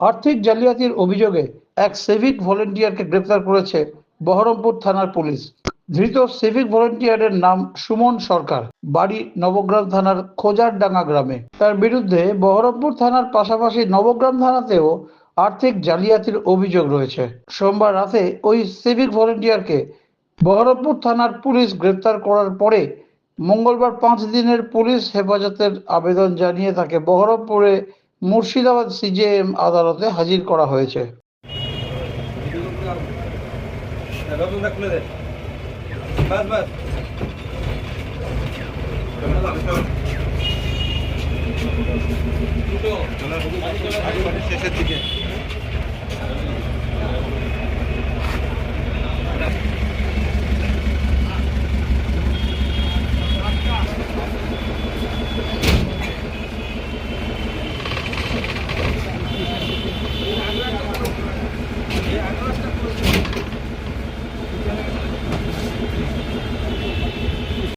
আর্থিক জালিয়াতির অভিযোগে এক সিভিক ভলেন্টিয়ারকে গ্রেপ্তার করেছে বহরমপুর থানার পুলিশ। ধৃত সিভিক ভলেন্টিয়ারের নাম সুমন সরকার, বাড়ি নবগ্রাম থানার খোজারডাঙ্গা গ্রামে। তার বিরুদ্ধে বহরমপুর থানার পাশাপাশি নবগ্রাম থানাতেও আর্থিক জালিয়াতির অভিযোগ রয়েছে। সোমবার রাতে ওই সিভিক ভলেন্টিয়ারকে বহরমপুর থানার পুলিশ গ্রেপ্তার করার পরে মঙ্গলবার পাঁচ দিনের পুলিশ হেফাজতের আবেদন জানিয়ে তাকে বহরমপুরে মুর্শিদাবাদ সিজেএম আদালতে হাজির করা হয়েছে।